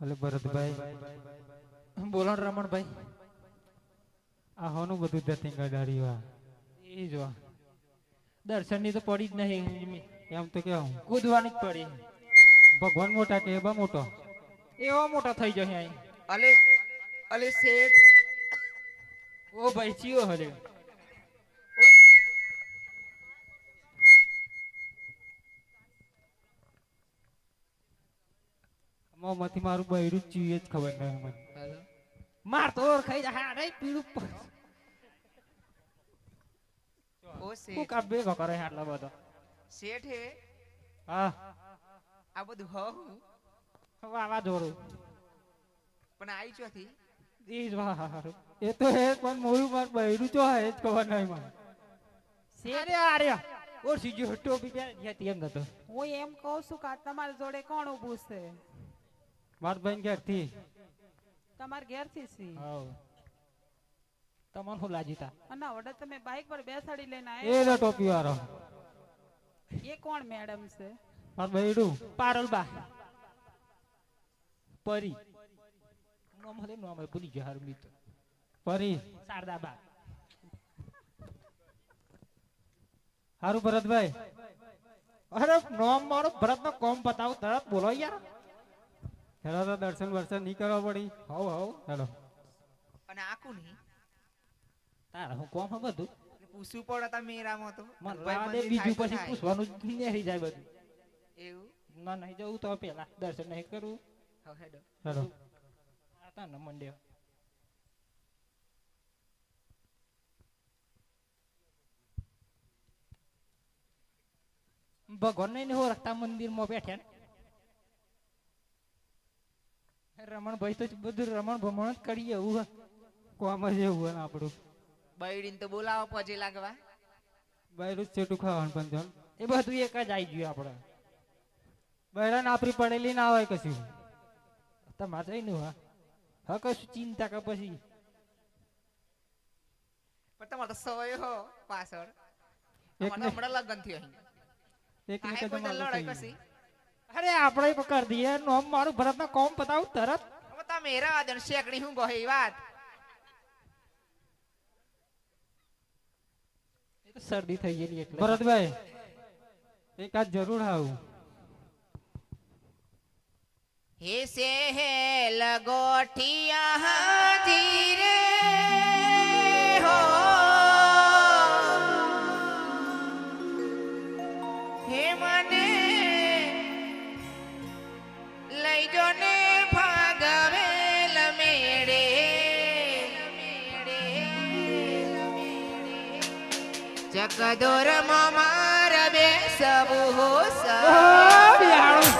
ભરતભાઈ. બોલો રમણભાઈ. આ હોનું બધું ધતિંગ ગાડી વા. એ જો દર્શનની તો પડી જ નહીં એમ તો કેવું. કૂદવાની જ પડી. ભગવાન મોટા કે એવા મોટો? એવો મોટો થઈ જશે અહીં. અલે અલે શેઠ. ઓ ભાઈ ચિયો હલે. મોંમાંથી મારું બૈરું ચીએ જ ખબર નહીં મને. માર તો ખાઈ જા. હા રે પીળું પ- ઓ હું શેઠ કા ભેગો કરે આટલો બધો. શેઠ હે? હા. આ બધું હ હું વાવા જોરું પણ આવી ચોથી ઈ જ વાહ હારું. એ તો હે પણ મોરું માર બૈરું ચો હે જ ખબર નહીં મને. અરે અરે ઓ સીજો ટોપી પહેરી હતી એમ નતો હું એમ કહું છું કે તમારી જોડે કોણ ઊભું છે? મારા થી તમાર ઘેરથી સી. હાવ તમને હું લાજીતા અના ઓડે તમે બાઇક પર બેસાડી લઈને એ આવ્યા રે ટોપી વાળો એ કોણ મેડમ છે? મારું બેડું પારલબા પરી. નામ હલે નામ ભૂલી ગયા હારું મિત્ર પરી. શારદાબા હારું ભરતભાઈ. અરે નામ મારો ભરતનો કોમ બતાવો તરત બોલો યાર. હેલો તો દર્શન વર્શન નહીં કરવા પડી. હવ હવ. હેલો. અને આખું નહીં તારા હું કોમ હે બધું? પૂછવું પડે તા મેરામાં તો. મને બીજું પછી પૂછવાનું જ નેરી જાય બધું. એવું? ના નહીં જવું તો પેલા દર્શન નહીં કરવું હવે હેડો. હેલો. આ તા ને મંડ્યો. ભગવાન નહીં હો રખતા મંદિરમાં બેઠ્યા ને? રમણભાઈ તો બધું રમણ ભમણ જ કરી એવું હે. કોમ જ એવું હોય આપણું. બૈડીને તો બોલાવો પછી લાગવા. બૈરું છેટું ખાવાનું પણ જોન એ બધું એક જ આવી ગયું આપણે બૈરા આપણી પડેલી ના હોય કશું. તમારે જઈને હા. હા કશું ચિંતા કે પછી. પણ તમારે તો સવય હો પાછળ. હમણાં લગ્ન થયું અહીં. એક ને લડાઈ કશી અરે આપણે પણ કરી દઈએ. નોમ મારું ભરતના કોમ બતાવું તરત. હવે તમે હેરા દે શેકડી હું ગહે વાત. એ શરદી થઈ ગયેલી એટલે. ભરતભાઈ એક આજ જરૂર આવું. હે સે હે લગોઠિયા હાજી હો જગદોર માર બે સબુ હો બિહારું.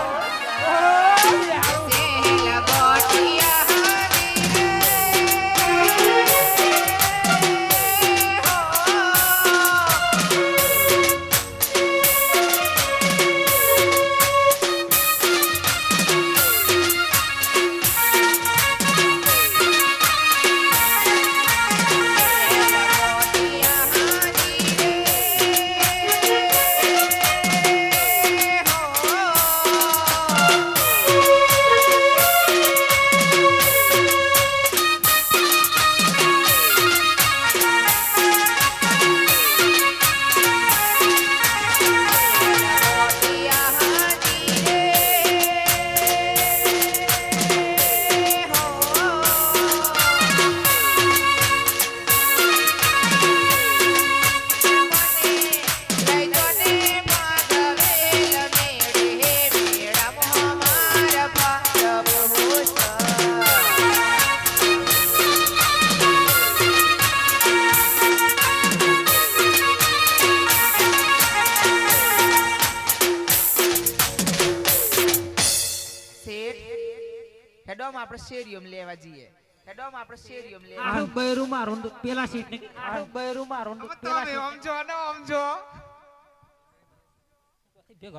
આપણે શેરિયમ લેવા જઈએ હેડોમ આપણે શેરિયમ લેવા આનું બૈરું મારું ને પેલા સીટ ને આનું બૈરું મારું ને પેલા તમે સીટ ને. આમ જો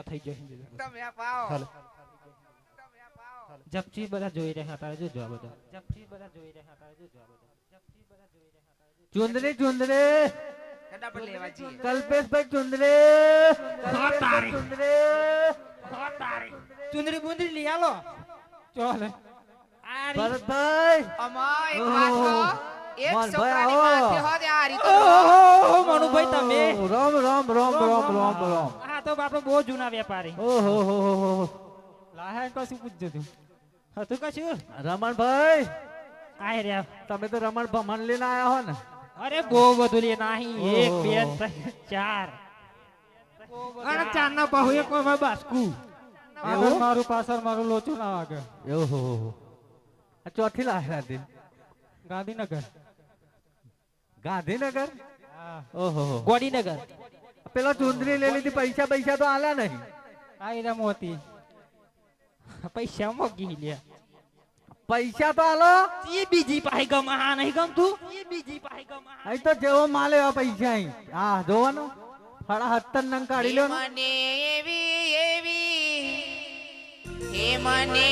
થઈ ગયો તમે આ પાવો હાલો. તમે આ પાવો જપચી બધા જોઈ રહ્યા હતા જોજો આ બધા. જપચી બધા જોઈ રહ્યા હતા જોજો આ બધા. જપચી બધા જોઈ રહ્યા હતા ચુંદરે ચુંદરે કલ્પેશભાઈ ચુંદરે ચુંદરે ચુંદરી બુંદરી લઈ આલો. ચાલે. ભરતભાઈ અમાય એક વાત કહો, એક છોકરાની આવો. માથે હોત આ રીતો ઓહો મનુભાઈ તમે. રામ રામ રામ રામ રામ રામ. હા તો બાપડો બહુ જૂના વેપારી. ઓહો હો હો હો હો. લાહે કશું પૂછજો તું. હતું કશું રમણભાઈ આય રે. તમે તો રમણ ભમણ લઈને આયા હો ને. અરે બહુ બધું લે નાહી. એક બે ત્રણ ચાર. અને ચાર ના બહુ એક બાસ્કુ. આગળ મારું પાછળ મારું લોચું ના વાગે. ઓહો ચોથી લાયા હતી ગાંધીનગર? ગાંધીનગર ઓહો ગોડીનગર. પેલો ચુંદરી લઈ લીધી પૈસા પૈસા તો આલ્યા નહીં. આ એના મોતી. પૈસા મોગી લ્યા. પૈસા તો આલો. એ બીજી પાસે ગમા આ નહીં ગમતું? એ બીજી પાસે ગમા અહીં તો જેવો માલ એવા પૈસા અહીં. હા જોવાનો. ફળા હત્તર નંગ કાઢી લો મને એવી એવી હે મને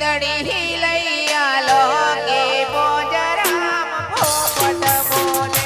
ચુંદડી લઈ આલો. કે બોજરામ ભોપટ મોર